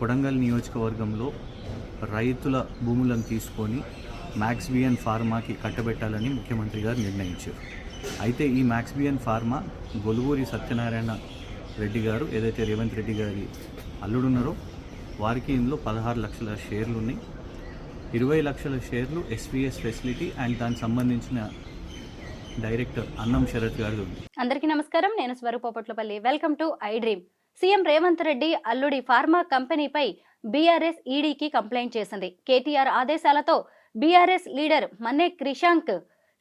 కొడంగల్ నియోజకవర్గంలో రైతుల భూములను తీసుకొని మ్యాక్స్బియన్ ఫార్మాకి కట్టబెట్టాలని ముఖ్యమంత్రి గారు నిర్ణయించారు. అయితే ఈ మ్యాక్స్బియన్ ఫార్మా గొలుగూరి సత్యనారాయణ రెడ్డి గారు ఏదైతే రేవంత్ రెడ్డి గారి అల్లుడున్నారో వారికి ఇందులో పదహారు లక్షల షేర్లు ఉన్నాయి. ఇరవై లక్షల షేర్లు ఎస్విఎస్ ఫెసిలిటీ అండ్ దానికి సంబంధించిన డైరెక్టర్ అన్నం శరత్ గారు ఉంది. అందరికీ నమస్కారం. నేను Swarupa Patlapalli welcome to I dream. CM Revanth Reddy అల్లుడి ఫార్మా కంపెనీపై బీఆర్ఎస్ ఈడీకి కంప్లైంట్ చేసింది. కేటీఆర్ ఆదేశాలతో BRS leader Manne Krishank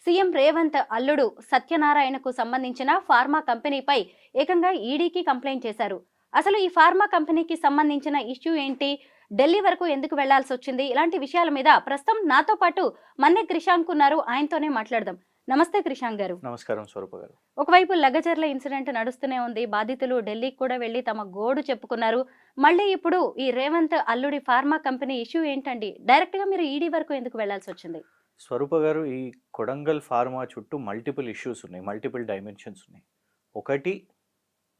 CM Revanth అల్లుడు సత్యనారాయణకు సంబంధించిన ఫార్మా కంపెనీపై ఏకంగా ఈడీకి కంప్లైంట్ చేశారు. అసలు ఈ ఫార్మా కంపెనీకి సంబంధించిన ఇష్యూ ఏంటి? ఢిల్లీ వరకు ఎందుకు వెళ్ళాల్సి వచ్చింది? ఇలాంటి విషయాల మీద ప్రస్తుతం నాతో పాటు మన్నే క్రిషాంక్ ఉన్నారు. ఆయనతోనే మాట్లాడదాం. నమస్తే క్రిషాంక్ గారు. నమస్కారం స్వరూప గారు. ఒకవైపు లగచర్ల ఇన్సిడెంట్ నడుస్తూనే ఉంది. బాధితులు ఢిల్లీకి కూడా వెళ్ళి తమ గోడు చెప్పుకున్నారు. మళ్ళీ ఇప్పుడు ఈ రేవంత్ అల్లుడి ఫార్మా కంపెనీ ఇష్యూ ఏంటండి? డైరెక్ట్గా మీరు ఈడీ వరకు ఎందుకు వెళ్ళాల్సి వచ్చింది? స్వరూప గారు ఈ కొడంగల్ ఫార్మా చుట్టూ మల్టిపుల్ ఇష్యూస్ ఉన్నాయి. మల్టిపుల్ డైమెన్షన్స్ ఉన్నాయి. ఒకటి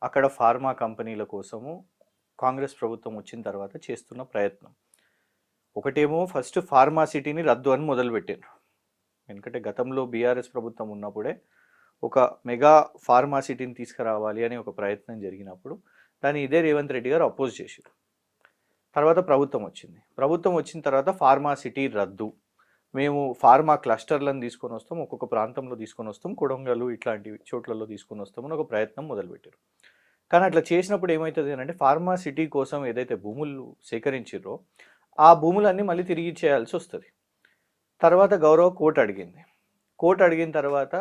అక్కడ ఫార్మా కంపెనీల కోసము కాంగ్రెస్ ప్రభుత్వం వచ్చిన తర్వాత చేస్తున్న ప్రయత్నం. ఒకటేమో ఫస్ట్ ఫార్మా సిటీని రద్దు అని మొదలుపెట్టారు ఎందుకంటే గతంలో బీఆర్ఎస్ ప్రభుత్వం ఉన్నప్పుడే ఒక మెగా ఫార్మా సిటీని తీసుకురావాలి అని ఒక ప్రయత్నం జరిగినప్పుడు దాన్ని ఇదే రేవంత్ రెడ్డి గారు అపోజ్ చేశారు. తర్వాత ప్రభుత్వం వచ్చింది. ప్రభుత్వం వచ్చిన తర్వాత ఫార్మా సిటీ రద్దు. మేము ఫార్మా క్లస్టర్లను తీసుకొని వస్తాం ఒక్కొక్క ప్రాంతంలో తీసుకొని వస్తాం కొడంగలు ఇట్లాంటి చోట్లలో తీసుకొని వస్తామని ఒక ప్రయత్నం మొదలుపెట్టారు. కానీ అట్లా చేసినప్పుడు ఏమవుతుంది అంటే ఫార్మా సిటీ కోసం ఏదైతే భూములు సేకరించారో ఆ భూములన్నీ మళ్ళీ తిరిగి ఇచ్చేయాల్సి వస్తుంది. తర్వాత గౌరవ కోర్టు అడిగింది. కోర్టు అడిగిన తర్వాత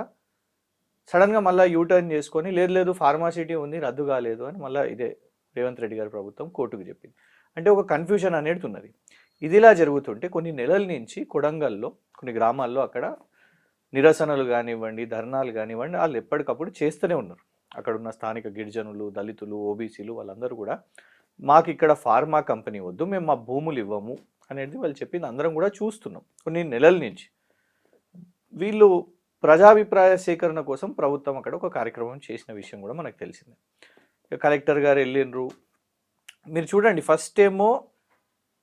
సడన్గా మళ్ళీ యూటర్న్ చేసుకొని లేదు లేదు ఫార్మాసిటీ ఉంది రద్దు కాలేదు అని మళ్ళీ ఇదే రేవంత్ రెడ్డి గారి ప్రభుత్వం కోర్టుకు చెప్పింది. అంటే ఒక కన్ఫ్యూజన్ అనేది ఉన్నది. ఇదిలా జరుగుతుంటే కొన్ని నెలల నుంచి కొడంగల్లో కొన్ని గ్రామాల్లో అక్కడ నిరసనలు కానివ్వండి ధర్నాలు కానివ్వండి వాళ్ళు ఎప్పటికప్పుడు చేస్తూనే ఉన్నారు. అక్కడ ఉన్న స్థానిక గిరిజనులు దళితులు ఓబీసీలు వాళ్ళందరూ కూడా మాకు ఇక్కడ ఫార్మా కంపెనీ వద్దు మేము మా భూములు ఇవ్వము అనేది వాళ్ళు చెప్పింది. అందరం కూడా చూస్తున్నాం కొన్ని నెలల నుంచి. వీళ్ళు ప్రజాభిప్రాయ సేకరణ కోసం ప్రభుత్వం అక్కడ ఒక కార్యక్రమం చేసిన విషయం కూడా మనకు తెలిసిందే. కలెక్టర్ గారు వెళ్ళినరు మీరు చూడండి ఫస్ట్ ఏమో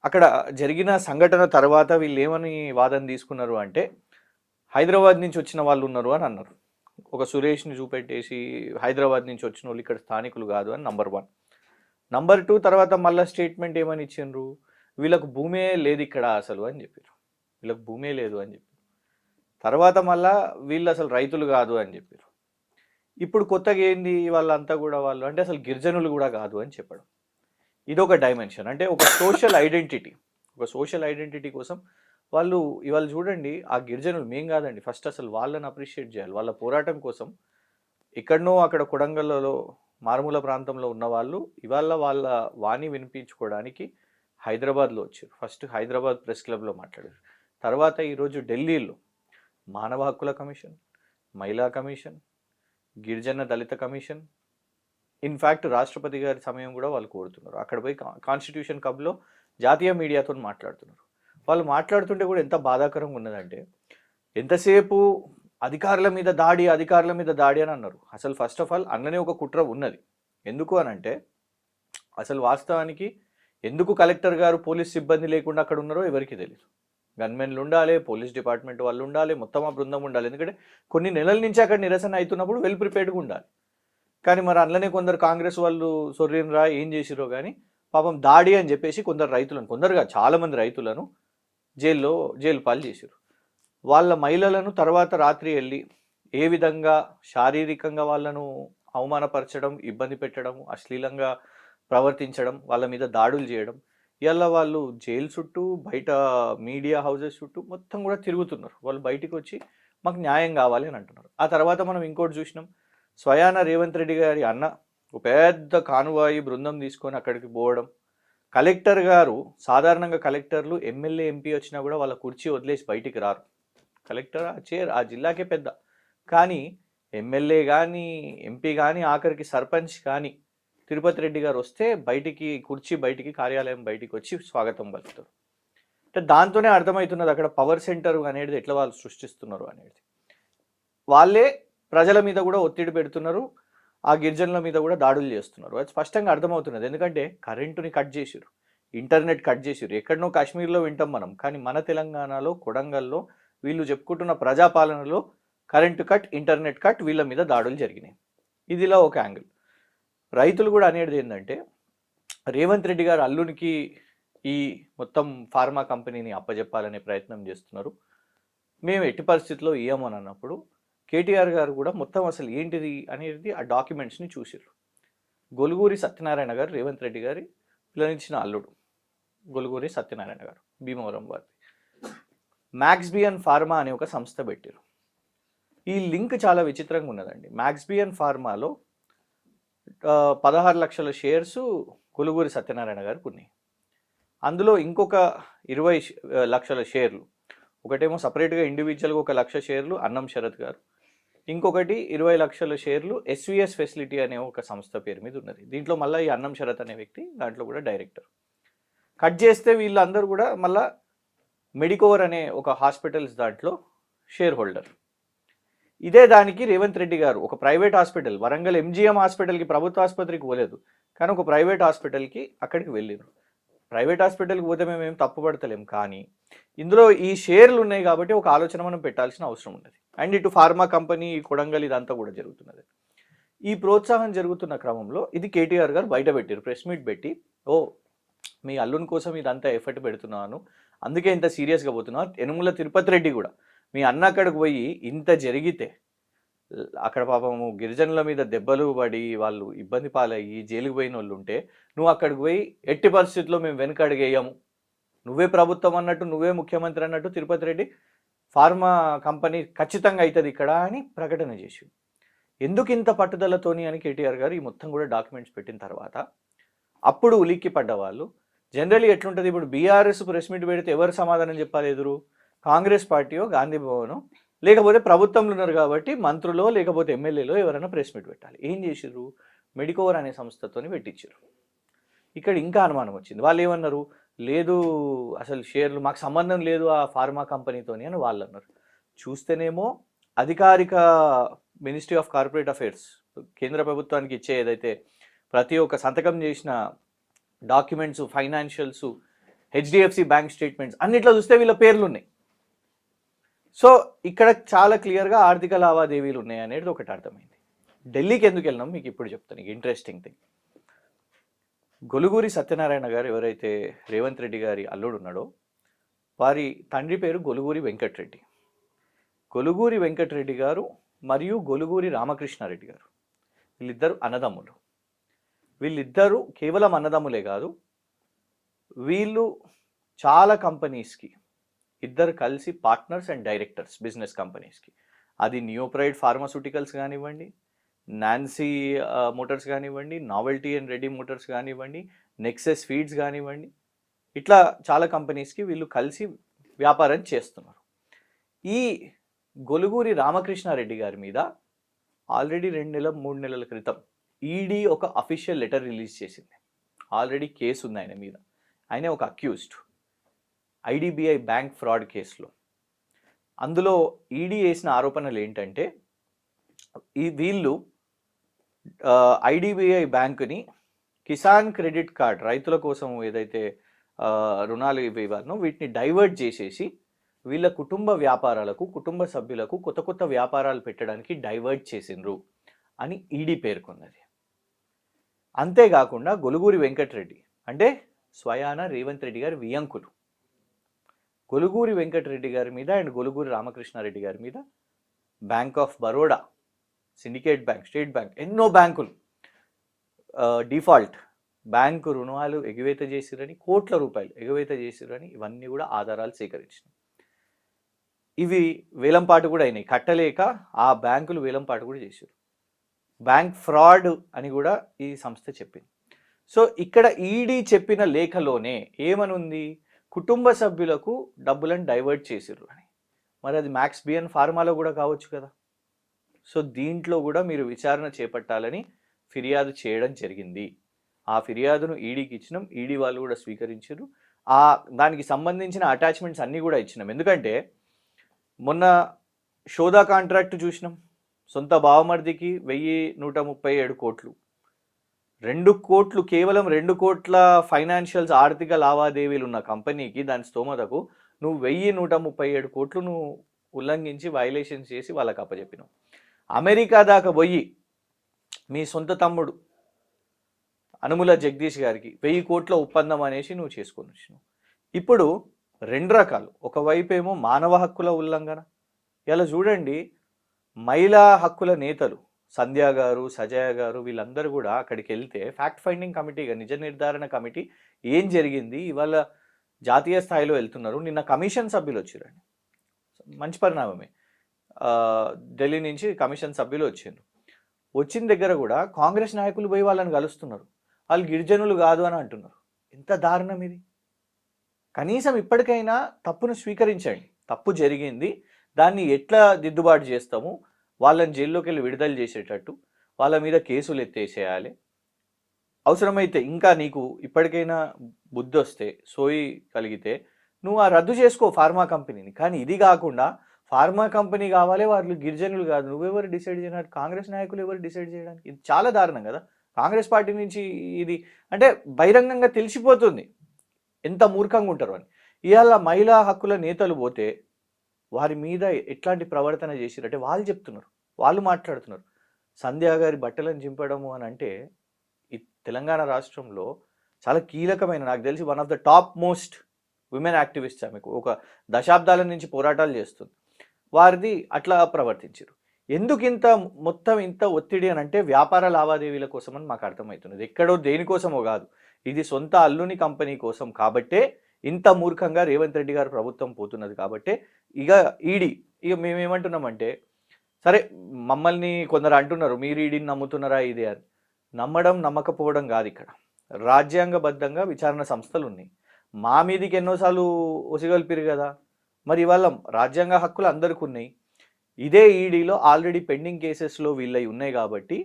అక్కడ జరిగిన సంఘటన తర్వాత వీళ్ళు ఏమని వాదన తీసుకున్నారు అంటే హైదరాబాద్ నుంచి వచ్చిన వాళ్ళు ఉన్నారు అని అన్నారు. ఒక సురేష్ని చూపెట్టేసి హైదరాబాద్ నుంచి వచ్చిన వాళ్ళు ఇక్కడ స్థానికులు కాదు అని నంబర్ వన్ నంబర్ టూ తర్వాత మళ్ళీ స్టేట్మెంట్ ఏమని ఇచ్చిండ్రు? వీళ్ళకు భూమే లేదు ఇక్కడ అసలు అని చెప్పారు వీళ్ళకు భూమే లేదు అని చెప్పారు తర్వాత మళ్ళా వీళ్ళు అసలు రైతులు కాదు అని చెప్పారు ఇప్పుడు కొత్తగా ఏంది వాళ్ళంతా కూడా వాళ్ళు? అంటే అసలు గిరిజనులు కూడా కాదు అని చెప్పడం. ఇది ఒక డైమెన్షన్ అంటే ఒక సోషల్ ఐడెంటిటీ ఒక సోషల్ ఐడెంటిటీ కోసం వాళ్ళు ఇవాళ చూడండి ఆ గిరిజనులు మేం కాదండి. ఫస్ట్ అసలు వాళ్ళని అప్రిషియేట్ చేయాలి. వాళ్ళ పోరాటం కోసం ఎక్కడనో అక్కడ కొడంగల్లో మారుమూల ప్రాంతంలో ఉన్న వాళ్ళు ఇవాళ వాళ్ళ వాణి వినిపించుకోవడానికి హైదరాబాద్లో వచ్చారు. ఫస్ట్ హైదరాబాద్ ప్రెస్ క్లబ్లో మాట్లాడారు. తర్వాత ఈరోజు ఢిల్లీలో మానవ హక్కుల కమిషన్ మహిళా కమిషన్ గిరిజన దళిత కమిషన్ ఇన్ఫ్యాక్ట్ రాష్ట్రపతి గారి సమయం కూడా వాళ్ళు కోరుతున్నారు. అక్కడ పోయి కాన్స్టిట్యూషన్ కబ్లో జాతీయ మీడియాతో మాట్లాడుతున్నారు. వాళ్ళు మాట్లాడుతుంటే కూడా ఎంత బాధాకరంగా ఉన్నదంటే ఎంతసేపు అధికారుల మీద దాడి అధికారుల మీద దాడి అని అన్నారు. అసలు ఫస్ట్ ఆఫ్ ఆల్ అన్ననే ఒక కుట్ర ఉన్నది. ఎందుకు అని అంటే అసలు వాస్తవానికి ఎందుకు కలెక్టర్ గారు పోలీస్ సిబ్బంది లేకుండా అక్కడ ఉన్నారో ఎవరికి తెలియదు గన్మెన్లు ఉండాలి పోలీస్ డిపార్ట్మెంట్ వాళ్ళు ఉండాలి మొత్తం ఆ బృందం ఉండాలి. ఎందుకంటే కొన్ని నెలల నుంచి అక్కడ నిరసన అవుతున్నప్పుడు వెల్ ప్రిపేర్డ్గా ఉండాలి. కానీ మరి అందులోనే కొందరు కాంగ్రెస్ వాళ్ళు సొర్రినరా ఏం చేసిరో కానీ పాపం దాడి అని చెప్పేసి కొందరు రైతులను కొందరుగా చాలామంది రైతులను జైల్లో జైలు పాలు చేశారు వాళ్ళ మహిళలను తర్వాత రాత్రి వెళ్ళి ఏ విధంగా శారీరకంగా వాళ్ళను అవమానపరచడం ఇబ్బంది పెట్టడం అశ్లీలంగా ప్రవర్తించడం వాళ్ళ మీద దాడులు చేయడం ఇలా వాళ్ళు జైలు చుట్టూ బయట మీడియా హౌసెస్ చుట్టూ మొత్తం కూడా తిరుగుతున్నారు. వాళ్ళు బయటికి వచ్చి మాకు న్యాయం కావాలి అని అంటున్నారు. ఆ తర్వాత మనం ఇంకోటి చూసినాం. స్వయాన రేవంత్ రెడ్డి గారి అన్న ఒక పెద్ద కానువాయి బృందం తీసుకొని అక్కడికి పోవడం. కలెక్టర్ గారు సాధారణంగా కలెక్టర్లు ఎమ్మెల్యే ఎంపీ వచ్చినా కూడా వాళ్ళ కుర్చీ వదిలేసి బయటికి రారు. కలెక్టర్ ఆ చైర్ ఆ జిల్లాకే పెద్ద. కానీ ఎమ్మెల్యే కానీ ఎంపీ కానీ ఆఖరికి సర్పంచ్ కానీ తిరుపతి రెడ్డి గారు వస్తే బయటికి కుర్చీ బయటికి కార్యాలయం బయటికి వచ్చి స్వాగతం పలుకుతారు. అంటే దాంతోనే అర్థమవుతున్నది అక్కడ పవర్ సెంటర్ అనేది ఎట్లా వాళ్ళు సృష్టిస్తున్నారు అనేది. వాళ్ళే ప్రజల మీద కూడా ఒత్తిడి పెడుతున్నారు ఆ గిరిజనుల మీద కూడా దాడులు చేస్తున్నారు. అది స్పష్టంగా అర్థమవుతున్నది. ఎందుకంటే కరెంటుని కట్ చేసిరు ఇంటర్నెట్ కట్ చేసిరు ఎక్కడనో కాశ్మీర్లో వింటాం మనం. కానీ మన తెలంగాణలో కొడంగల్లో వీళ్ళు చెప్పుకుంటున్న ప్రజాపాలనలో కరెంటు కట్ ఇంటర్నెట్ కట్ వీళ్ళ మీద దాడులు జరిగినాయి. ఇదిలా ఒక యాంగిల్. రైతులు కూడా అనేది ఏంటంటే రేవంత్ రెడ్డి గారు అల్లునికి ఈ మొత్తం ఫార్మా కంపెనీని అప్పజెప్పాలనే ప్రయత్నం చేస్తున్నారు. మేము ఎట్టి పరిస్థితిలో ఇయ్యమని అన్నప్పుడు కేటీఆర్ గారు కూడా మొత్తం అసలు ఏంటిది అనేది ఆ డాక్యుమెంట్స్ని చూసారు గొలుగూరి సత్యనారాయణ గారు రేవంత్ రెడ్డి గారి పిల్లనిచ్చిన అల్లుడు గొలుగూరి సత్యనారాయణ గారు భీమవరం వారి మ్యాక్స్బియన్ ఫార్మా అనే ఒక సంస్థ పెట్టారు. ఈ లింక్ చాలా విచిత్రంగా ఉన్నదండి. మ్యాక్స్బియన్ ఫార్మాలో పదహారు లక్షల షేర్స్ కులుగూరి సత్యనారాయణ గారికి ఉన్నాయి. అందులో ఇంకొక ఇరవై లక్షల షేర్లు ఒకటేమో సపరేట్గా ఇండివిజువల్గా ఒక లక్ష షేర్లు అన్నం శరత్ గారు. ఇంకొకటి ఇరవై లక్షల షేర్లు ఎస్విఎస్ ఫెసిలిటీ అనే ఒక సంస్థ పేరు మీద ఉన్నది. దీంట్లో మళ్ళీ ఈ అన్నం శరత్ అనే వ్యక్తి దాంట్లో కూడా డైరెక్టర్. కట్ చేస్తే వీళ్ళందరూ కూడా మళ్ళీ మెడికోవర్ అనే ఒక హాస్పిటల్స్ దాంట్లో షేర్ హోల్డర్. ఇదే దానికి రేవంత్ రెడ్డి గారు ఒక ప్రైవేట్ హాస్పిటల్ వరంగల్ ఎంజిఎం హాస్పిటల్కి ప్రభుత్వ ఆసుపత్రికి పోలేదు. కానీ ఒక ప్రైవేట్ హాస్పిటల్కి అక్కడికి వెళ్ళారు ప్రైవేట్ హాస్పిటల్కి పోతే మేము ఏం తప్పుపడతలేం కానీ ఇందులో ఈ షేర్లు ఉన్నాయి కాబట్టి ఒక ఆలోచన మనం పెట్టాల్సిన అవసరం ఉన్నది. అండ్ ఇటు ఫార్మా కంపెనీ కొడంగల్ ఇదంతా కూడా జరుగుతున్నది. ఈ ప్రోత్సాహం జరుగుతున్న క్రమంలో ఇది కేటీఆర్ గారు బయట పెట్టారు ప్రెస్ మీట్ పెట్టి ఓ మీ అల్లుని కోసం ఇదంతా ఎఫర్ట్ పెడుతున్నాను అందుకే ఇంత సీరియస్గా పోతున్నాం యనుమల తిరుపతి రెడ్డి కూడా మీ అన్న అక్కడికి పోయి ఇంత జరిగితే అక్కడ పాపము గిరిజనుల మీద దెబ్బలు పడి వాళ్ళు ఇబ్బంది పాలయ్యి జైలుకి పోయిన వాళ్ళు ఉంటే నువ్వు అక్కడికి పోయి ఎట్టి పరిస్థితుల్లో మేము వెనుక అడిగేయము. నువ్వే ప్రభుత్వం అన్నట్టు నువ్వే ముఖ్యమంత్రి అన్నట్టు తిరుపతి రెడ్డి ఫార్మా కంపెనీ ఖచ్చితంగా అవుతుంది ఇక్కడ అని ప్రకటన చేసి ఎందుకు ఇంత పట్టుదలతోని అని కేటీఆర్ గారు ఈ మొత్తం కూడా డాక్యుమెంట్స్ పెట్టిన తర్వాత అప్పుడు ఉలిక్కి పడ్డ వాళ్ళు జనరల్లీ ఎట్లుంటుంది? ఇప్పుడు బీఆర్ఎస్ ప్రెస్ మీట్ పెడితే ఎవరు సమాధానం చెప్పాలి ఎదురు? కాంగ్రెస్ పార్టీయో గాంధీ భవనో? లేకపోతే ప్రభుత్వంలో ఉన్నారు కాబట్టి మంత్రులో లేకపోతే ఎమ్మెల్యేలో ఎవరైనా ప్రెస్ మీట్ పెట్టాలి. ఏం చేసిర్రు? మెడికోవర్ అనే సంస్థతోని పెట్టించారు ఇక్కడ ఇంకా అనుమానం వచ్చింది. వాళ్ళు ఏమన్నారు? లేదు అసలు షేర్లు మాకు సంబంధం లేదు ఆ ఫార్మా కంపెనీతోని అని వాళ్ళు అన్నారు. చూస్తేనేమో అధికారిక మినిస్ట్రీ ఆఫ్ కార్పొరేట్ అఫైర్స్ కేంద్ర ప్రభుత్వానికి ఇచ్చే ఏదైతే ప్రతి ఒక్క సంతకం చేసిన documents financials HDFC bank statements అన్నిట్లో చూస్తే వీళ్ళ పేర్లు ఉన్నాయి సో ఇక్కడ చాలా క్లియర్గా ఆర్థిక లావాదేవీలు ఉన్నాయి అనేది ఒకటి అర్థమైంది. ఢిల్లీకి ఎందుకు వెళ్ళినాం? మీకు ఇప్పుడు చెప్తాను. ఇంట్రెస్టింగ్ థింగ్ గొలుగూరి సత్యనారాయణ గారు ఎవరైతే రేవంత్ రెడ్డి గారి అల్లుడు ఉన్నాడో వారి తండ్రి పేరు గొలుగూరి వెంకటరెడ్డి. గొలుగూరి వెంకటరెడ్డి గారు మరియు గొలుగూరి రామకృష్ణారెడ్డి గారు. వీళ్ళిద్దరు అన్నదమ్ములు. వీళ్ళిద్దరూ కేవలం అన్నదమ్ములే కాదు వీళ్ళు చాలా కంపెనీస్కి ఇద్దరు కలిసి పార్ట్నర్స్ అండ్ డైరెక్టర్స్ బిజినెస్ కంపెనీస్కి. అది నియోప్రైడ్ ఫార్మాస్యూటికల్స్ కానివ్వండి నాన్సీ మోటార్స్ కానివ్వండి నావెల్టీ అండ్ రెడీ మోటార్స్ కానివ్వండి నెక్సెస్ ఫీడ్స్ కానివ్వండి ఇట్లా చాలా కంపెనీస్కి వీళ్ళు కలిసి వ్యాపారం చేస్తున్నారు. ఈ గొలుగూరి రామకృష్ణారెడ్డి గారి మీద ఆల్రెడీ రెండు నెలల మూడు నెలల క్రితం ఈడీ ఒక అఫీషియల్ లెటర్ రిలీజ్ చేసింది. ఆల్రెడీ కేసు ఉంది ఆయన మీద. ఆయన ఒక అక్యూజ్డ్ ఐడిబిఐ బ్యాంక్ ఫ్రాడ్ కేసులో అందులో ఈడీ వేసిన ఆరోపణలు ఏంటంటే ఈ వీళ్ళు ఐడిబిఐ బ్యాంకుని కిసాన్ క్రెడిట్ కార్డ్ రైతుల కోసం ఏదైతే రుణాలు ఇవ్వాలనో వీటిని డైవర్ట్ చేసేసి వీళ్ళ కుటుంబ వ్యాపారాలకు కుటుంబ సభ్యులకు కొత్త కొత్త వ్యాపారాలు పెట్టడానికి డైవర్ట్ చేసిండ్రు అని ఈడీ పేర్కొన్నది. అంతేకాకుండా గొలుగూరి వెంకటరెడ్డి అంటే స్వయాన రేవంత్ రెడ్డి గారి వియంకులు. గొలుగూరి వెంకటరెడ్డి గారి మీద అండ్ గొలుగూరి రామకృష్ణారెడ్డి గారి మీద bank of Baroda Syndicate bank State bank ఎన్నో బ్యాంకులు డిఫాల్ట్ బ్యాంకు రుణాలు ఎగువేత చేసిరని కోట్ల రూపాయలు ఎగువేత చేసిరని ఇవన్నీ కూడా ఆధారాలు సేకరించినాయి. ఇవి వేలంపాటు కూడా అయినాయి. కట్టలేక ఆ బ్యాంకులు వేలంపాటు కూడా చేశారు బ్యాంక్ ఫ్రాడ్ అని కూడా ఈ సంస్థ చెప్పింది. సో ఇక్కడ ఈడీ చెప్పిన లేఖలోనే ఏమనుంది? కుటుంబ సభ్యులకు డబ్బులను డైవర్ట్ చేసిర్రు అని. మరి అది మ్యాక్స్ బిఎన్ ఫార్మాలో కూడా కావచ్చు కదా. సో దీంట్లో కూడా మీరు విచారణ చేపట్టాలని ఫిర్యాదు చేయడం జరిగింది. ఆ ఫిర్యాదును ఈడీకి ఇచ్చినాం. ఈడీ వాళ్ళు కూడా స్వీకరించారు ఆ దానికి సంబంధించిన అటాచ్మెంట్స్ అన్నీ కూడా ఇచ్చినాం. ఎందుకంటే మొన్న షోదా కాంట్రాక్ట్ చూసినాం. సొంత బావమర్దికి వెయ్యి నూట ముప్పై ఏడు కోట్లు. రెండు కోట్లు కేవలం రెండు కోట్ల ఫైనాన్షియల్స్ ఆర్థిక లావాదేవీలు ఉన్న కంపెనీకి దాని స్తోమతకు నువ్వు వెయ్యి నూట ముప్పై ఏడు కోట్లు నువ్వు ఉల్లంఘించి వైలేషన్స్ చేసి వాళ్ళకి అప్పచెప్పినావు అమెరికా దాకా పోయి మీ సొంత తమ్ముడు అనుముల జగదీష్ గారికి వెయ్యి కోట్ల ఒప్పందం అనేసి నువ్వు చేసుకొని వచ్చినావు. ఇప్పుడు రెండు రకాలు. ఒకవైపు ఏమో మానవ హక్కుల ఉల్లంఘన. ఇలా చూడండి మహిళా హక్కుల నేతలు సంధ్యా గారు సజయ గారు వీళ్ళందరూ కూడా అక్కడికి వెళ్తే ఫ్యాక్ట్ ఫైండింగ్ కమిటీగా నిజ నిర్ధారణ కమిటీ ఏం జరిగింది? ఇవాళ జాతీయ స్థాయిలో వెళ్తున్నారు. నిన్న కమిషన్ సభ్యులు వచ్చిరండి. మంచి పరిణామమే. ఢిల్లీ నుంచి కమిషన్ సభ్యులు వచ్చారు వచ్చిన దగ్గర కూడా కాంగ్రెస్ నాయకులు పోయి వాళ్ళని కలుస్తున్నారు. వాళ్ళు గిరిజనులు కాదు అని అంటున్నారు. ఎంత దారుణం ఇది? కనీసం ఇప్పటికైనా తప్పును స్వీకరించండి. తప్పు జరిగింది. దాన్ని ఎట్లా దిద్దుబాటు చేస్తాము? వాళ్ళని జైల్లోకి వెళ్ళి విడుదల చేసేటట్టు వాళ్ళ మీద కేసులు ఎత్తేసేయాలి. అవసరమైతే ఇంకా నీకు ఇప్పటికైనా బుద్ధి వస్తే సోయి కలిగితే నువ్వు ఆ రద్దు చేసుకో ఫార్మా కంపెనీని. కానీ ఇది కాకుండా ఫార్మా కంపెనీ కావాలి వాళ్ళు గిరిజనులు కాదు. నువ్వెవరు డిసైడ్ చేయడానికి? కాంగ్రెస్ నాయకులు ఎవరు డిసైడ్ చేయడానికి? ఇది చాలా దారుణం కదా. కాంగ్రెస్ పార్టీ నుంచి ఇది అంటే బహిరంగంగా తెలిసిపోతుంది. ఎంత మూర్ఖంగా ఉంటారు అని. ఇవాళ మహిళా హక్కుల నేతలు పోతే వారి మీద ఎట్లాంటి ప్రవర్తన చేసిరంటే వాళ్ళు చెప్తున్నారు. వాళ్ళు మాట్లాడుతున్నారు. సంధ్యా గారి బట్టలను చింపడము అని అంటే ఈ తెలంగాణ రాష్ట్రంలో చాలా కీలకమైన నాకు తెలిసి one of the top most women activist ఆమెకు ఒక దశాబ్దాల నుంచి పోరాటాలు చేస్తుంది. వారిది అట్లా ప్రవర్తించారు ఎందుకు ఇంత మొత్తం ఇంత ఒత్తిడి అని అంటే వ్యాపార లావాదేవీల కోసం అని మాకు అర్థమవుతున్నది. ఎక్కడో దేనికోసమో కాదు. ఇది సొంత అల్లుని కంపెనీ కోసం కాబట్టే ఇంత మూర్ఖంగా రేవంత్ రెడ్డి గారు ప్రభుత్వం పోతున్నది కాబట్టే ఇక ఈడీ ఇక మేమేమంటున్నామంటే సరే మమ్మల్ని కొందరు అంటున్నారు మీరు ఈడీని నమ్ముతున్నారా ఇది అని. నమ్మడం నమ్మకపోవడం కాదు ఇక్కడ. రాజ్యాంగబద్ధంగా విచారణ సంస్థలు ఉన్నాయి. మా మీదికి ఎన్నోసార్లు ఉసిగొల్పిరు కదా. మరి ఇవాళ రాజ్యాంగ హక్కులు అందరికి ఉన్నాయి. ఇదే ఈడీలో ఆల్రెడీ పెండింగ్ కేసెస్లో వీళ్ళవి ఉన్నాయి కాబట్టి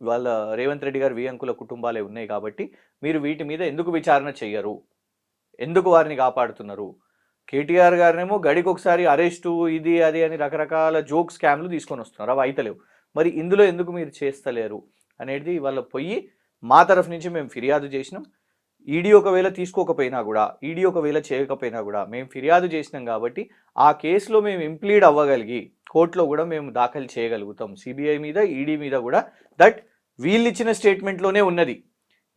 వాళ్ళ రేవంత్ రెడ్డి గారు వియంకుల కుటుంబాలే ఉన్నాయి కాబట్టి మీరు వీటి మీద ఎందుకు విచారణ చెయ్యరు? ఎందుకు వారిని కాపాడుతున్నారు? కేటీఆర్ గారినేమో గడికి ఒకసారి అరెస్టు ఇది అది అని రకరకాల జోక్ స్కామ్లు తీసుకొని వస్తున్నారు. అవి అయితలేవు. మరి ఇందులో ఎందుకు మీరు చేస్తలేరు అనేది వాళ్ళ పోయి మా తరఫు నుంచి మేము ఫిర్యాదు చేసినాం. ఈడీ ఒకవేళ తీసుకోకపోయినా కూడా ఈడీ ఒకవేళ చేయకపోయినా కూడా మేము ఫిర్యాదు చేసినాం కాబట్టి ఆ కేసులో మేము ఇంప్లీడ్ అవ్వగలిగి కోర్టులో కూడా మేము దాఖలు చేయగలుగుతాం. సిబిఐ మీద ఈడీ మీద కూడా. దట్ వీళ్ళు ఇచ్చిన స్టేట్మెంట్లోనే ఉన్నది.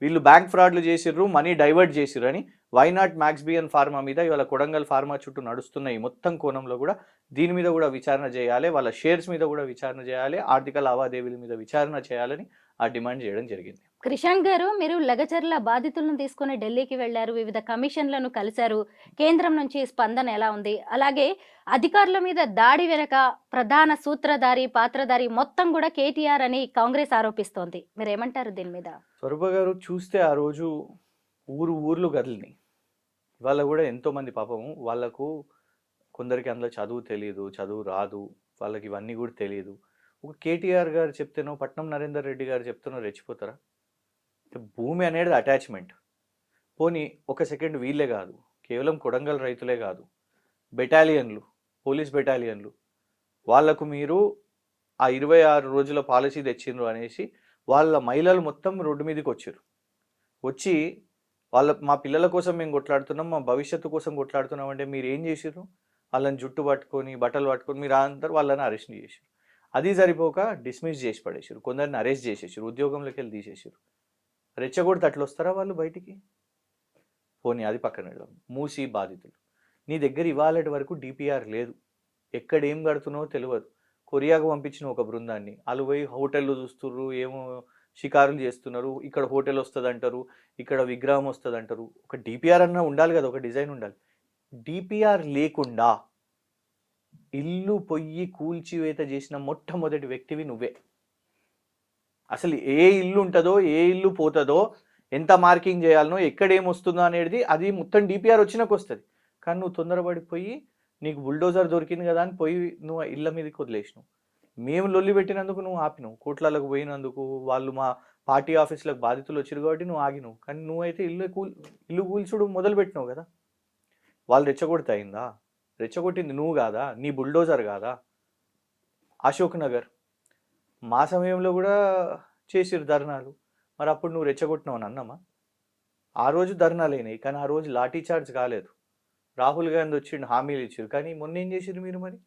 వీళ్ళు బ్యాంక్ ఫ్రాడ్లు చేసిర్రు మనీ డైవర్ట్ చేసిర్రు అని వైనాట్ మ్యాక్స్ బియన్ ఫార్మా మీద ఇవాళ కొడంగల్ ఫార్మా చుట్టూ నడుస్తున్న ఈ మొత్తం కోణంలో కూడా దీని మీద కూడా విచారణ చేయాలి వాళ్ళ షేర్స్ మీద కూడా విచారణ చేయాలి ఆర్థిక లావాదేవీల మీద విచారణ చేయాలని ఆ డిమాండ్ చేయడం జరిగింది. క్రిషాంక్ గారు మీరు లగచర్ల బాధితులను తీసుకుని ఢిల్లీకి వెళ్ళారు వివిధ కమిషన్లను కలిశారు కేంద్రం నుంచి స్పందన ఎలా ఉంది? అలాగే అధికారుల మీద దాడి వెనక ప్రధాన సూత్రధారి పాత్రధారి మొత్తం కూడా కేటీఆర్ అని కాంగ్రెస్ ఆరోపిస్తోంది. మీరు ఏమంటారు దీని మీద? స్వరూప గారు చూస్తే ఆ రోజు ఊరు ఊర్లు గదిలినాయి. ఇవాళ కూడా ఎంతోమంది పాపము వాళ్ళకు కొందరికి అందులో చదువు తెలియదు చదువు రాదు వాళ్ళకి ఇవన్నీ కూడా తెలియదు ఒక కేటీఆర్ గారు చెప్తేనో పట్నం నరేందర్ రెడ్డి గారు చెప్తేనో రెచ్చిపోతారా? భూమి అనేది అటాచ్మెంట్. పోనీ ఒక సెకండ్ వీళ్ళే కాదు కేవలం కొడంగల్ రైతులే కాదు బెటాలియన్లు పోలీస్ బెటాలియన్లు వాళ్ళకు మీరు ఆ ఇరవై ఆరు రోజుల పాలసీ తెచ్చిండ్రు అనేసి వాళ్ళ మహిళలు మొత్తం రోడ్డు మీదకి వచ్చారు. వచ్చి వాళ్ళ మా పిల్లల కోసం మేము కొట్లాడుతున్నాం మా భవిష్యత్తు కోసం కొట్లాడుతున్నాం అంటే మీరు ఏం చేసారు వాళ్ళని జుట్టు పట్టుకొని బట్టలు పట్టుకొని మీరు అందరు వాళ్ళని అరెస్ట్ చేసారు అది సరిపోక డిస్మిస్ చేసి పడేసారు కొందరిని అరెస్ట్ చేసేసారు ఉద్యోగంలోకి వెళ్ళి తీసేసారు రెచ్చగొడితే అట్లా వస్తారా వాళ్ళు బయటికి? పోనీ అది పక్కన వెళ్ళాం మూసి బాధితులు. నీ దగ్గర ఇవాళటి వరకు డిపిఆర్ లేదు. ఎక్కడ ఏం కడుతున్నావో తెలియదు కొరియాకు పంపించిన ఒక బృందాన్ని. వాళ్ళు పోయి హోటల్లో చూస్తుర్రు ఏమో షికారులు చేస్తున్నారు ఇక్కడ హోటల్ వస్తుంది అంటారు ఇక్కడ విగ్రహం వస్తుంది అంటారు ఒక డిపిఆర్ అన్న ఉండాలి కదా ఒక డిజైన్ ఉండాలి. డిపిఆర్ లేకుండా ఇల్లు పొయ్యి కూల్చివేత చేసిన మొట్టమొదటి వ్యక్తివి నువ్వే. అసలు ఏ ఇల్లు ఉంటుందో ఏ ఇల్లు పోతుందో ఎంత మార్కింగ్ చేయాలనో ఎక్కడ ఏం వస్తుందో అనేది అది మొత్తం డిపిఆర్ వచ్చినాక వస్తుంది. కానీ నువ్వు తొందరపడిపోయి నీకు బుల్డోజర్ దొరికింది కదా అని పోయి నువ్వు ఇళ్ళ మీదకి వదిలేసినావు. మేము లొల్లి పెట్టినందుకు నువ్వు ఆపినావు. కోట్లలకు పోయినందుకు వాళ్ళు మా పార్టీ ఆఫీసులకు బాధితులు వచ్చారు కాబట్టి నువ్వు ఆగినావు. కానీ నువ్వైతే ఇల్లు కూల్ ఇల్లు కూల్చుడు మొదలు పెట్టినావు కదా. వాళ్ళు రెచ్చగొడితే అయిందా? రెచ్చగొట్టింది నువ్వు కాదా? నీ బుల్డోజర్ కాదా? అశోక్ నగర్. మా సమయంలో కూడా చేసిరు ధర్నాలు. మరి అప్పుడు నువ్వు రెచ్చగొట్టినావు అని అన్నమా? ఆ రోజు ధర్నాలు అయినాయి. కానీ ఆ రోజు లాఠీ చార్జ్ కాలేదు. రాహుల్ గాంధీ వచ్చిండు హామీలు ఇచ్చారు కానీ మొన్న ఏం చేసిరు మీరు మరి?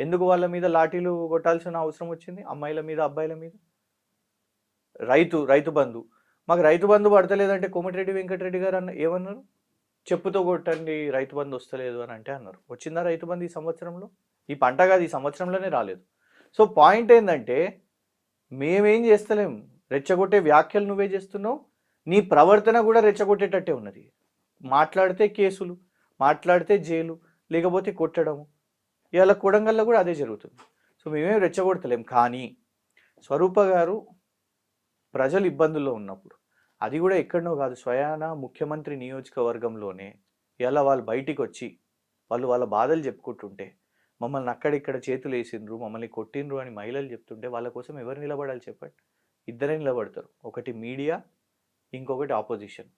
ఎందుకు వాళ్ళ మీద లాఠీలు కొట్టాల్సిన అవసరం వచ్చింది? అమ్మాయిల మీద అబ్బాయిల మీద? రైతు రైతు బంధు. మాకు రైతు బంధు పడతలేదంటే కోమటిరెడ్డి వెంకటరెడ్డి గారు అన్న ఏమన్నారు? చెప్పుతో కొట్టండి రైతు బంధు వస్తలేదు అని అంటే అన్నారు. వచ్చిందా రైతు బంధు ఈ సంవత్సరంలో? ఈ పంట కాదు ఈ సంవత్సరంలోనే రాలేదు. సో పాయింట్ ఏంటంటే మేమేం చేస్తలేం? రెచ్చగొట్టే వ్యాఖ్యలు నువ్వే చేస్తున్నావు. నీ ప్రవర్తన కూడా రెచ్చగొట్టేటట్టే ఉన్నది. మాట్లాడితే కేసులు మాట్లాడితే జైలు లేకపోతే కొట్టడము. ఇవాళ కొడంగల్లో కూడా అదే జరుగుతుంది. సో మేమేం రెచ్చగొడతలేం. కానీ స్వరూప గారు ప్రజలు ఇబ్బందుల్లో ఉన్నప్పుడు అది కూడా ఎక్కడనో కాదు స్వయాన ముఖ్యమంత్రి నియోజకవర్గంలోనే ఇలా వాళ్ళు బయటికి వచ్చి వాళ్ళు వాళ్ళ బాధలు చెప్పుకుంటుంటే మమ్మల్ని అక్కడిక్కడ చేతులు వేసిండ్రు మమ్మల్ని కొట్టిండ్రు అని మహిళలు చెప్తుంటే వాళ్ళ కోసం ఎవరు నిలబడాలి చెప్పండి? ఇద్దరే నిలబడతారు. ఒకటి మీడియా ఇంకొకటి ఆపోజిషన్.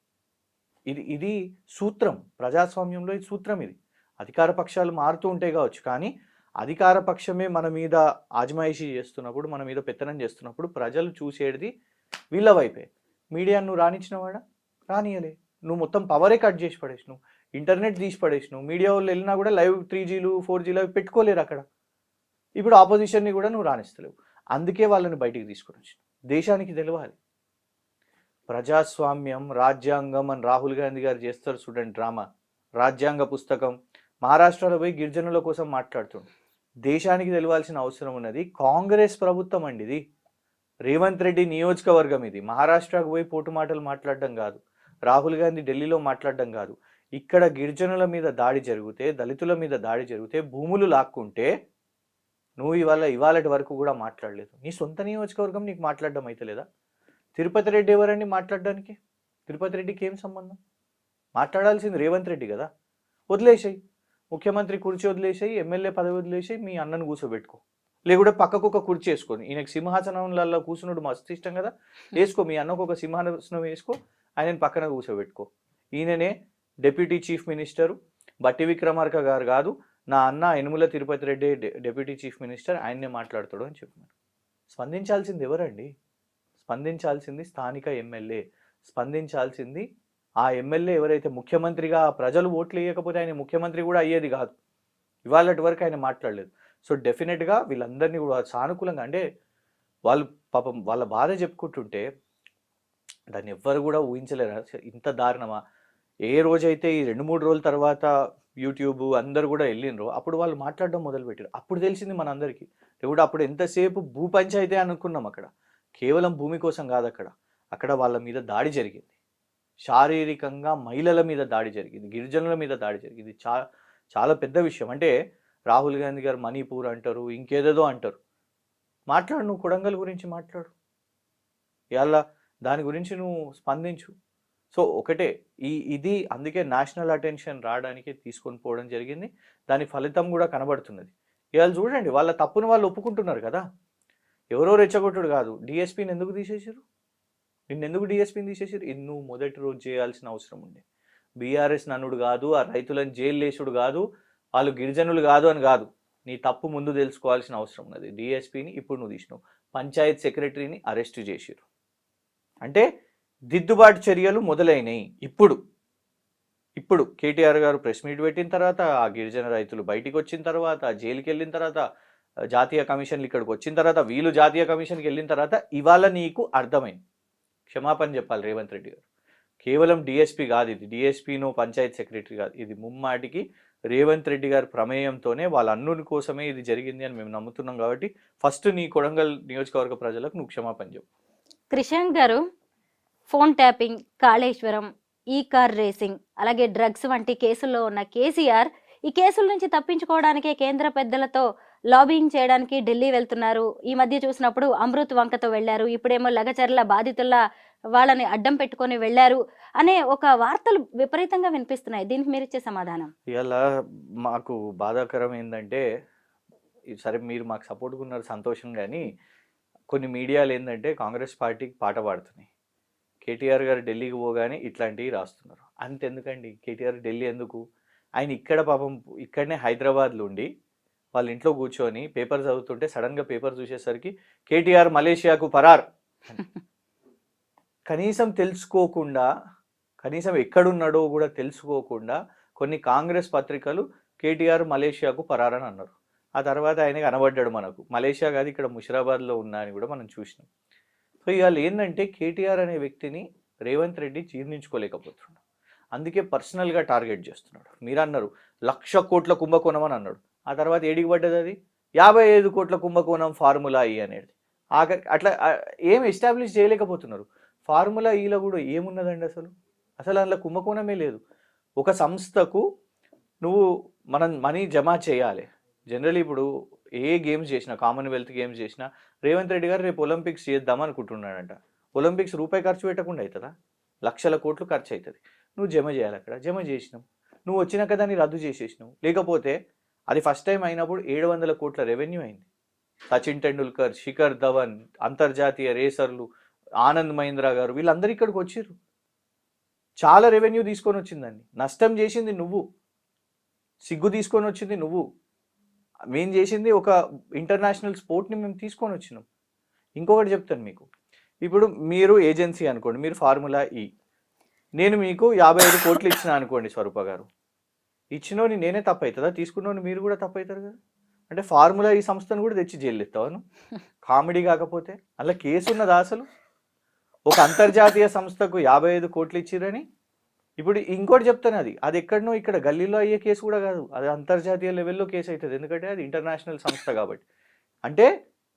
ఇది ఇది సూత్రం. ప్రజాస్వామ్యంలో ఇది సూత్రం ఇది. అధికార పక్షాలు మారుతూ ఉంటాయి కావచ్చు. కానీ అధికార పక్షమే మన మీద ఆజమాయిషీ చేస్తున్నప్పుడు మన మీద పెత్తనం చేస్తున్నప్పుడు ప్రజలు చూసేది వీళ్ళ వైపే. మీడియా నువ్వు రానిచ్చినవాడా రానియలే నువ్వు మొత్తం పవరే కట్ చేసి పడేసినావు. ఇంటర్నెట్ తీసి పడేసినావు. మీడియా వాళ్ళు వెళ్ళినా కూడా లైవ్ త్రీ జీలు ఫోర్ జీలు అవి పెట్టుకోలేరు అక్కడ. ఇప్పుడు ఆపోజిషన్ని కూడా నువ్వు రాణిస్తలేవు అందుకే వాళ్ళని బయటికి తీసుకొని వచ్చినావు. దేశానికి తెలవాలి. ప్రజాస్వామ్యం రాజ్యాంగం అని రాహుల్ గాంధీ గారు చేస్తారు చూడండి డ్రామా. రాజ్యాంగ పుస్తకం. మహారాష్ట్రలో పోయి గిరిజనుల కోసం మాట్లాడుతుండు. దేశానికి తెలియాల్సిన అవసరం ఉన్నది. కాంగ్రెస్ ప్రభుత్వం అండి ఇది. రేవంత్ రెడ్డి నియోజకవర్గం ఇది. మహారాష్ట్రకు పోయి పోటు మాటలు మాట్లాడడం కాదు. రాహుల్ గాంధీ ఢిల్లీలో మాట్లాడడం కాదు. ఇక్కడ గిరిజనుల మీద దాడి జరిగితే దళితుల మీద దాడి జరిగితే భూములు లాక్కుంటే నువ్వు ఇవాళ ఇవాళటి వరకు కూడా మాట్లాడలేదు. నీ సొంత నియోజకవర్గం నీకు మాట్లాడడం అయితే లేదా? తిరుపతి రెడ్డి ఎవరండి మాట్లాడడానికి? తిరుపతి రెడ్డికి ఏం సంబంధం? మాట్లాడాల్సింది రేవంత్ రెడ్డి కదా. వదిలేసాయి. ముఖ్యమంత్రి కుర్చీ వదిలేసాయి ఎమ్మెల్యే పదవి వదిలేసాయి మీ అన్నను కూర్చోబెట్టుకో. లేకుంటే పక్కకు ఒక కుర్చీ వేసుకోండి ఈయనకి సింహాసనంలలో కూర్చున్నాడు మస్తు ఇష్టం కదా వేసుకో మీ అన్నకు ఒక సింహాసనం వేసుకో ఆయనని పక్కన కూర్చోబెట్టుకో. ఈయననే డెప్యూటీ చీఫ్ మినిస్టరు బట్టి విక్రమార్క గారు కాదు నా అన్న Yanamala Tirupati Reddy deputy chief minister ఆయన్నే మాట్లాడతాడు అని చెప్పారు స్పందించాల్సింది ఎవరండి? స్పందించాల్సింది స్థానిక ఎమ్మెల్యే స్పందించాల్సింది ఆ ఎమ్మెల్యే ఎవరైతే ముఖ్యమంత్రిగా ప్రజలు ఓట్లు వేయకపోతే ఆయన ముఖ్యమంత్రి కూడా అయ్యేది కాదు. ఇవాళటి వరకు ఆయన మాట్లాడలేదు. సో డెఫినెట్గా వీళ్ళందరినీ కూడా సానుకూలంగా అంటే వాళ్ళు పాపం వాళ్ళ బాధ చెప్పుకుంటుంటే దాన్ని ఎవ్వరు కూడా ఊహించలేరు. ఇంత దారుణమా? ఏ రోజైతే ఈ రెండు మూడు రోజుల తర్వాత యూట్యూబ్ అందరు కూడా వెళ్ళినరు అప్పుడు వాళ్ళు మాట్లాడడం మొదలుపెట్టారు. అప్పుడు తెలిసింది మనందరికీ. కూడా అప్పుడు ఎంతసేపు భూ పంచాయతీ అనుకున్నాం అక్కడ. కేవలం భూమి కోసం కాదు అక్కడ. అక్కడ వాళ్ళ మీద దాడి జరిగింది. శారీరకంగా మహిళల మీద దాడి జరిగింది గిరిజనుల మీద దాడి జరిగింది. చా చాలా పెద్ద విషయం. అంటే రాహుల్ గాంధీ గారు మణిపూర్ అంటారు ఇంకేదేదో అంటారు. మాట్లాడు నువ్వు కొడంగల్ గురించి మాట్లాడు. ఇవాళ దాని గురించి నువ్వు స్పందించు. సో ఒకటే ఈ ఇది అందుకే నేషనల్ అటెన్షన్ రావడానికి తీసుకొని పోవడం జరిగింది. దాని ఫలితం కూడా కనబడుతున్నది. ఇవాళ చూడండి వాళ్ళ తప్పును వాళ్ళు ఒప్పుకుంటున్నారు కదా. ఎవరో రెచ్చగొట్టుడు కాదు. డిఎస్పీని ఎందుకు తీసేసారు నిన్నెందుకు డిఎస్పీని తీసేసారు ఇది నువ్వు మొదటి రోజు చేయాల్సిన అవసరం ఉంది. బీఆర్ఎస్ నన్నుడు కాదు ఆ రైతులను జైలు లేసుడు కాదు వాళ్ళు గిరిజనులు కాదు అని కాదు. నీ తప్పు ముందు తెలుసుకోవాల్సిన అవసరం ఉన్నది. డిఎస్పీని ఇప్పుడు నువ్వు తీసినావు. పంచాయత్ సెక్రటరీని అరెస్ట్ చేసిరు అంటే దిద్దుబాటు చర్యలు మొదలైనవి ఇప్పుడు ఇప్పుడు కేటీఆర్ గారు ప్రెస్ మీట్ పెట్టిన తర్వాత ఆ గిరిజన రైతులు బయటికి వచ్చిన తర్వాత జైలుకి వెళ్ళిన తర్వాత జాతీయ కమిషన్లు ఇక్కడికి వచ్చిన తర్వాత వీళ్ళు జాతీయ కమిషన్కి వెళ్ళిన తర్వాత ఇవాళ నీకు అర్థమైంది. క్షమాపణ చెప్పాలి రేవంత్ రెడ్డి గారు. కేవలం డిఎస్పీ కాదు ఇది. డిఎస్పీను పంచాయత్ సెక్రటరీ కాదు. ఇది ముమ్మాటికి రేవంత్ రెడ్డి గారి ప్రమేయంతోనే వాళ్ళ అన్నుని కోసమే ఇది జరిగింది అని మేము నమ్ముతున్నాం కాబట్టి ఫస్ట్ నీ కొడంగల్ నియోజకవర్గ ప్రజలకు నువ్వు క్షమాపణ చెప్పు. క్రిషాంక్ గారు ఫోన్ ట్యాపింగ్ కాళేశ్వరం ఈ కార్ రేసింగ్ అలాగే డ్రగ్స్ వంటి కేసుల్లో ఉన్న కేసీఆర్ ఈ కేసుల నుంచి తప్పించుకోవడానికే కేంద్ర పెద్దలతో లాబింగ్ చేయడానికి ఢిల్లీ వెళ్తున్నారు. ఈ మధ్య చూసినప్పుడు అమృత్ వంకతో వెళ్ళారు ఇప్పుడేమో లగచర్ల బాధితుల వాళ్ళని అడ్డం పెట్టుకొని వెళ్ళారు అనే ఒక వార్తలు విపరీతంగా వినిపిస్తున్నాయి. దీనికి మీరు ఇచ్చే సమాధానం? ఇలా మాకు బాధాకరం ఏంటంటే సరే మీరు మాకు సపోర్ట్గా ఉన్నారు సంతోషం కానీ కొన్ని మీడియాలు ఏంటంటే కాంగ్రెస్ పార్టీకి పాట పాడుతున్నాయి. కేటీఆర్ గారు ఢిల్లీకి పోగానే ఇట్లాంటివి రాస్తున్నారు. అంతెందుకండి? కేటీఆర్ ఢిల్లీ ఎందుకు? ఆయన ఇక్కడ పాపం ఇక్కడనే హైదరాబాద్లో ఉండి వాళ్ళ ఇంట్లో కూర్చొని పేపర్ చదువుతుంటే సడన్గా పేపర్ చూసేసరికి కేటీఆర్ మలేషియాకు పరార్ కనీసం తెలుసుకోకుండా కనీసం ఎక్కడున్నాడో కూడా తెలుసుకోకుండా కొన్ని కాంగ్రెస్ పత్రికలు కేటీఆర్ మలేషియాకు పరారని అన్నారు. ఆ తర్వాత ఆయన కనబడ్డాడు మనకు. మలేషియా కాదు ఇక్కడ ముషిరాబాద్లో ఉన్నా అని కూడా మనం చూసినాం. సో ఇవాళ ఏంటంటే కేటీఆర్ అనే వ్యక్తిని రేవంత్ రెడ్డి జీర్ణించుకోలేకపోతున్నాడు. అందుకే పర్సనల్గా టార్గెట్ చేస్తున్నాడు. మీరు అన్నారు లక్ష కోట్ల కుంభకోణం అని అన్నాడు. ఆ తర్వాత ఏడికి పడ్డది అది? యాభై ఐదు కోట్ల కుంభకోణం ఫార్ములా ఈ అనేది. ఆఖరి అట్లా ఏం ఎస్టాబ్లిష్ చేయలేకపోతున్నారు. ఫార్ములా ఈలో కూడా ఏమున్నదండి అసలు? అసలు అందులో కుంభకోణమే లేదు. ఒక సంస్థకు నువ్వు మనం మనీ జమ చేయాలి. జనరల్ ఇప్పుడు ఏ గేమ్స్ చేసినా కామన్వెల్త్ గేమ్స్ చేసినా రేవంత్ రెడ్డి గారు రేపు ఒలింపిక్స్ చేద్దాం అనుకుంటున్నాడంట. ఒలింపిక్స్ రూపాయి ఖర్చు పెట్టకుండా అవుతుందా లక్షల కోట్లు ఖర్చు అవుతుంది నువ్వు జమ చేయాలి అక్కడ. జమ చేసినావు. నువ్వు వచ్చినాక దాన్ని రద్దు చేసేసినావు. లేకపోతే అది ఫస్ట్ టైం అయినప్పుడు ఏడు వందల కోట్ల రెవెన్యూ అయింది. సచిన్ టెండూల్కర్ శిఖర్ ధవన్ అంతర్జాతీయ రేసర్లు ఆనంద్ మహీంద్రా గారు వీళ్ళందరూ ఇక్కడికి వచ్చారు చాలా రెవెన్యూ తీసుకొని వచ్చిందండి నష్టం చేసింది నువ్వు. సిగ్గు తీసుకొని వచ్చింది నువ్వు. మేము చేసింది ఒక ఇంటర్నేషనల్ స్పోర్ట్ని మేము తీసుకొని వచ్చినాం. ఇంకొకటి చెప్తాను మీకు. ఇప్పుడు మీరు ఏజెన్సీ అనుకోండి మీరు ఫార్ములా ఈ e. నేను మీకు యాభై ఐదు కోట్లు ఇచ్చిన అనుకోండి స్వరూప గారు. ఇచ్చినోని నేనే తప్పు అవుతుందా తీసుకున్నోని మీరు కూడా తప్పు అవుతారు కదా? అంటే ఫార్ములా ఈ సంస్థను కూడా తెచ్చి జైలు ఎత్తావను కామెడీ కాకపోతే? అలా కేసు ఉన్నదా అసలు? ఒక అంతర్జాతీయ సంస్థకు యాభై ఐదు కోట్లు ఇచ్చిరని? ఇప్పుడు ఇంకోటి చెప్తాను అది. అది ఎక్కడనో ఇక్కడ గల్లీలో అయ్యే కేసు కూడా కాదు. అది అంతర్జాతీయ లెవెల్లో కేసు అవుతుంది ఎందుకంటే అది ఇంటర్నేషనల్ సంస్థ కాబట్టి. అంటే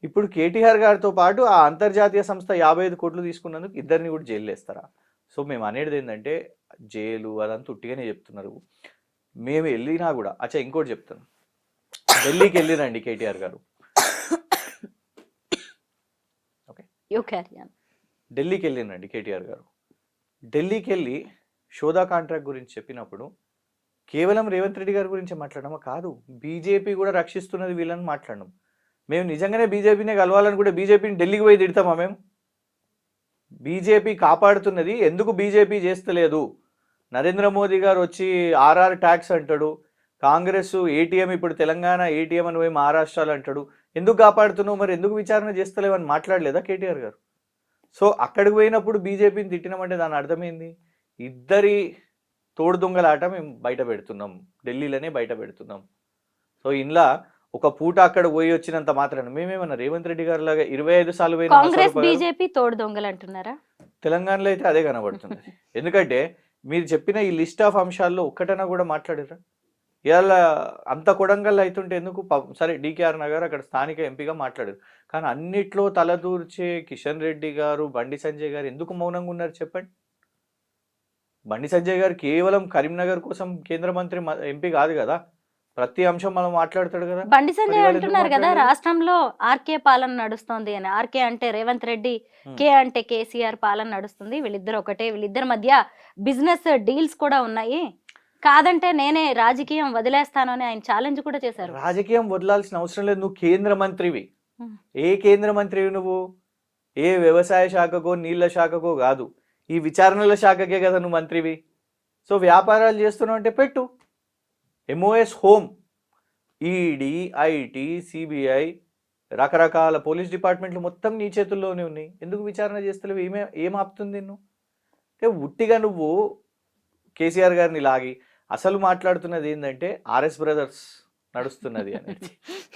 ఇప్పుడు కేటీఆర్ గారితో పాటు ఆ అంతర్జాతీయ సంస్థ యాభై ఐదు కోట్లు తీసుకున్నందుకు ఇద్దరిని కూడా జైలు వేస్తారా? సో మేము అనేది ఏంటంటే జైలు అదంతా ఉట్టిగానే చెప్తున్నారు. మేము వెళ్ళినా కూడా అచ్చా ఇంకోటి చెప్తాను. ఢిల్లీకి వెళ్ళిరండి కేటీఆర్ గారు. ఢిల్లీకి వెళ్ళినండి కేటీఆర్ గారు. ఢిల్లీకి వెళ్ళి షోదా కాంట్రాక్ట్ గురించి చెప్పినప్పుడు కేవలం రేవంత్ రెడ్డి గారి గురించి మాట్లాడమా? కాదు. బీజేపీ కూడా రక్షిస్తున్నది వీళ్ళని మాట్లాడడం. మేము నిజంగానే బీజేపీనే కలవాలని కూడా బీజేపీని ఢిల్లీకి పోయి తిడతామా మేము? బీజేపీ కాపాడుతున్నది ఎందుకు బీజేపీ చేస్తలేదు? నరేంద్ర మోదీ గారు వచ్చి ఆర్ఆర్ ట్యాక్స్ అంటాడు కాంగ్రెస్ ఏటీఎం ఇప్పుడు తెలంగాణ ఏటీఎం అని పోయి మహారాష్ట్రాలు అంటాడు ఎందుకు కాపాడుతున్నావు? మరి ఎందుకు విచారణ చేస్తలేవని మాట్లాడలేదా కేటీఆర్ గారు? సో అక్కడికి పోయినప్పుడు బీజేపీని తిట్టినామంటే దాని అర్థమైంది? ఇద్దరి తోడు దొంగలాట మేము బయట పెడుతున్నాం ఢిల్లీలోనే బయట పెడుతున్నాం. సో ఇంట్లో ఒక పూట అక్కడ పోయి వచ్చినంత మాత్రాన. మేమేమన్నా రేవంత్ రెడ్డి గారి లాగా ఇరవై ఐదు సార్లు కాంగ్రెస్ బీజేపీ తోడు దొంగలు అంటున్నారా? తెలంగాణలో అయితే అదే కనబడుతుంది. ఎందుకంటే మీరు చెప్పిన ఈ లిస్ట్ ఆఫ్ అంశాల్లో ఒక్కటైనా కూడా మాట్లాడారా? ఇవాళ అంత కొడంగల్ అవుతుంటే ఎందుకు సరే డికేఆర్ నగర్ అక్కడ స్థానిక ఎంపీగా మాట్లాడారు. కానీ అన్నిట్లో తలదూర్చే కిషన్ రెడ్డి గారు బండి సంజయ్ గారు ఎందుకు మౌనంగా ఉన్నారు చెప్పండి? బండి సంజయ్ గారు కేవలం కరీంనగర్ కోసం కేంద్ర మంత్రి ఎంపీ కాదు కదా. ప్రతి అంశం మనం మాట్లాడతాడు కదా. బండి సంజయ్ అంటున్నారు కదా? రాష్ట్రంలో ఆర్కే పాలన నడుస్తోంది అని. ఆర్కే అంటే రేవంత్ రెడ్డి. కే అంటే కేసీఆర్ పాలన నడుస్తుంది. వీళ్ళిద్దరు ఒకటే వీళ్ళిద్దరి మధ్య బిజినెస్ డీల్స్ కూడా ఉన్నాయి. కాదంటే నేనే రాజకీయం వదిలేస్తాను అని ఆయన ఛాలెంజ్ కూడా చేశారు. రాజకీయం వదలాల్సిన అవసరం లేదు. నువ్వు కేంద్ర మంత్రివి. ఏ కేంద్ర మంత్రివి నువ్వు? ఏ వ్యవసాయ శాఖకో నీళ్ళ శాఖకో కాదు. ఈ విచారణల శాఖకే కదా నువ్వు మంత్రివి. సో వ్యాపారాలు చేస్తున్నావు అంటే పెట్టు. MOS home ED IT CBI రకరకాల పోలీస్ డిపార్ట్మెంట్లు మొత్తం నీ చేతుల్లోనే ఉన్నాయి. ఎందుకు విచారణ చేస్తలేవు? ఏమే ఏం ఆపుతుంది నిన్ను? అంటే ఉట్టిగా నువ్వు కేసీఆర్ గారిని లాగి అసలు మాట్లాడుతున్నది ఏంటంటే ఆర్ఎస్ బ్రదర్స్ నడుస్తున్నది అనేది.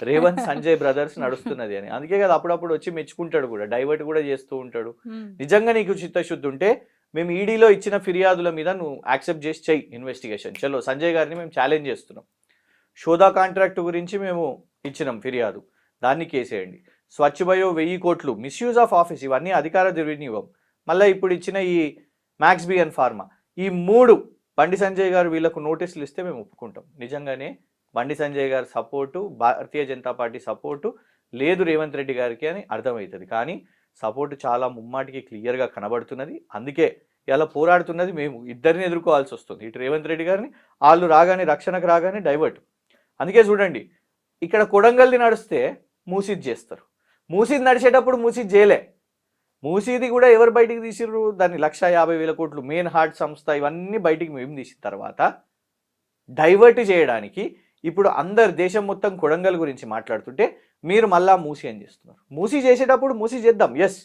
రేవంత్ సంజయ్ బ్రదర్స్ నడుస్తున్నది అని. అందుకే కదా అప్పుడప్పుడు వచ్చి మెచ్చుకుంటాడు కూడా డైవర్ట్ కూడా చేస్తూ ఉంటాడు. నిజంగా నీకు చిత్తశుద్ధి ఉంటే మేము ఈడీలో ఇచ్చిన ఫిర్యాదుల మీద నువ్వు యాక్సెప్ట్ చేసి చెయ్యి ఇన్వెస్టిగేషన్. చలో సంజయ్ గారిని మేము ఛాలెంజ్ చేస్తున్నాం. షోదా కాంట్రాక్ట్ గురించి మేము ఇచ్చినాం ఫిర్యాదు. దాన్ని కేసేయండి. స్వచ్ఛ బయో వెయ్యి కోట్లు మిస్యూజ్ ఆఫ్ ఆఫీస్ ఇవన్నీ అధికార దుర్వినియోగం. మళ్ళీ ఇప్పుడు ఇచ్చిన ఈ మ్యాక్స్ బిఎన్ ఫార్మా ఈ మూడు బండి సంజయ్ గారు వీళ్ళకు నోటీసులు ఇస్తే మేము ఒప్పుకుంటాం. నిజంగానే బండి సంజయ్ గారి support Bharatiya Janata party support లేదు రేవంత్ రెడ్డి గారికి అని అర్థమవుతుంది. కానీ సపోర్ట్ చాలా ముమ్మాటికి క్లియర్గా కనబడుతున్నది. అందుకే ఇలా పోరాడుతున్నది మేము ఇద్దరిని ఎదుర్కోవాల్సి వస్తుంది. ఇటు రేవంత్ రెడ్డి గారిని వాళ్ళు రాగానే రక్షణకు రాగానే డైవర్ట్. అందుకే చూడండి ఇక్కడ కొడంగల్ది నడిస్తే మూసీద్ చేస్తారు. మూసీద్ నడిచేటప్పుడు మూసీద్ చేయలే మూసీది కూడా ఎవరు బయటికి తీసిర్రు? దాన్ని లక్ష యాభై వేల కోట్లు మెయిన్ హార్ట్ సంస్థ ఇవన్నీ బయటికి మేము తీసిన తర్వాత డైవర్ట్ చేయడానికి ఇప్పుడు అందరు దేశం మొత్తం కొడంగల్ గురించి మాట్లాడుతుంటే మీరు మళ్ళా మూసి అని చేస్తున్నారు? మూసి చేసేటప్పుడు మూసి చేద్దాం. ఎస్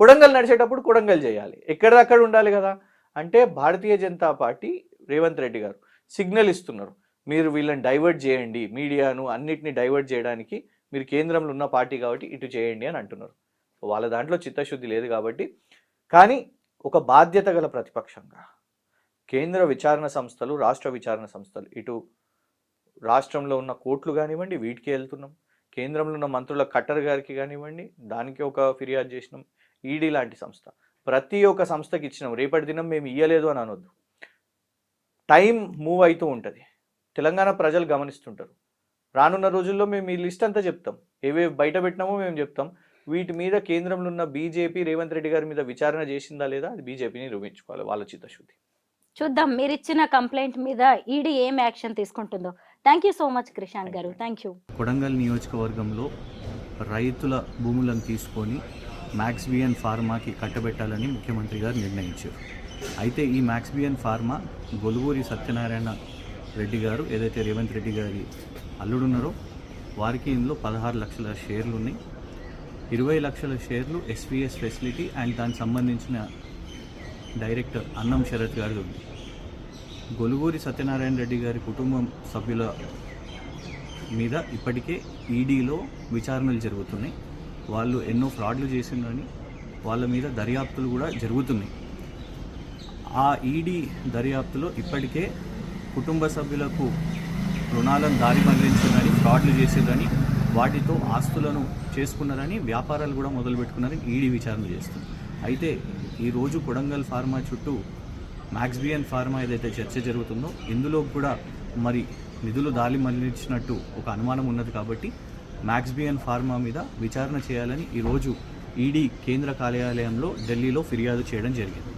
కొడంగల్ నడిచేటప్పుడు కొడంగల్ చేయాలి. ఎక్కడిదక్కడ ఉండాలి కదా? అంటే భారతీయ జనతా పార్టీ రేవంత్ రెడ్డి గారు సిగ్నల్ ఇస్తున్నారు. మీరు వీళ్ళని డైవర్ట్ చేయండి. మీడియాను అన్నిటిని డైవర్ట్ చేయడానికి మీరు కేంద్రంలో ఉన్న పార్టీ కాబట్టి ఇటు చేయండి అని అంటున్నారు. వాళ్ళ దాంట్లో చిత్తశుద్ధి లేదు కాబట్టి. కానీ ఒక బాధ్యత గల ప్రతిపక్షంగా కేంద్ర విచారణ సంస్థలు రాష్ట్ర విచారణ సంస్థలు ఇటు రాష్ట్రంలో ఉన్న కోర్టులు కానివ్వండి వీటికి వెళ్తున్నాం. కేంద్రంలో ఉన్న మంత్రుల కట్టర్ గారికి కానివ్వండి దానికి ఒక ఫిర్యాదు చేసినాం. ఈడీ లాంటి సంస్థ. ప్రతి ఒక్క సంస్థకి ఇచ్చినాం. రేపటి దినం మేము ఇయ్యలేదు అని అనొద్దు. టైం మూవ్ అవుతూ ఉంటుంది. తెలంగాణ ప్రజలు గమనిస్తుంటారు. రానున్న రోజుల్లో మేము ఈ లిస్ట్ అంతా చెప్తాం. ఏవేవి బయట పెట్టినామో మేము చెప్తాం. వీటి మీద కేంద్రంలో ఉన్న బీజేపీ రేవంత్ రెడ్డి గారి మీద విచారణ చేసిందా లేదా అది బీజేపీని నిరూపించుకోవాలి వాళ్ళ చిత్తశుద్ధి. చూద్దాం. మీరు ఇచ్చిన కంప్లైంట్ మీద ఈడీ ఏం యాక్షన్ తీసుకుంటుందో. Thank you so much Krishanth గారు థ్యాంక్ యూ కొడంగల్ నియోజకవర్గంలో రైతుల భూములను తీసుకొని మ్యాక్స్బియన్ ఫార్మాకి కట్టబెట్టాలని ముఖ్యమంత్రి గారు నిర్ణయించారు. అయితే ఈ మ్యాక్స్బియన్ ఫార్మా గొలుగూరి సత్యనారాయణ రెడ్డి గారు ఏదైతే రేవంత్ రెడ్డి గారి అల్లుడున్నారో వారికి ఇందులో పదహారు లక్షల షేర్లు ఉన్నాయి. ఇరవై లక్షల షేర్లు ఎస్విఎస్ ఫెసిలిటీ అండ్ దానికి సంబంధించిన డైరెక్టర్ అన్నం శరత్ గారిది ఉంది. గొలుగూరి సత్యనారాయణ రెడ్డి గారి కుటుంబం సభ్యుల మీద ఇప్పటికే ఈడీలో విచారణలు జరుగుతున్నాయి. వాళ్ళు ఎన్నో ఫ్రాడ్లు చేసిందని వాళ్ళ మీద దర్యాప్తులు కూడా జరుగుతున్నాయి. ఆ ఈడీ దర్యాప్తులో ఇప్పటికే కుటుంబ సభ్యులకు రుణాలను దారి మళ్ళించిందని ఫ్రాడ్లు చేసిందని వాటితో ఆస్తులను చేసుకున్నారని వ్యాపారాలు కూడా మొదలుపెట్టుకున్నారని ఈడీ విచారణ చేస్తుంది. అయితే ఈరోజు కొడంగల్ ఫార్మా చుట్టూ మ్యాక్స్బియన్ ఫార్మా ఏదైతే చర్చ జరుగుతుందో ఇందులో కూడా మరి నిధులు దాలి మళ్ళించినట్టు ఒక అనుమానం ఉన్నది కాబట్టి మ్యాక్స్బియన్ ఫార్మా మీద విచారణ చేయాలని ఈరోజు ఈడీ కేంద్ర కార్యాలయంలో ఢిల్లీలో ఫిర్యాదు చేయడం జరిగింది.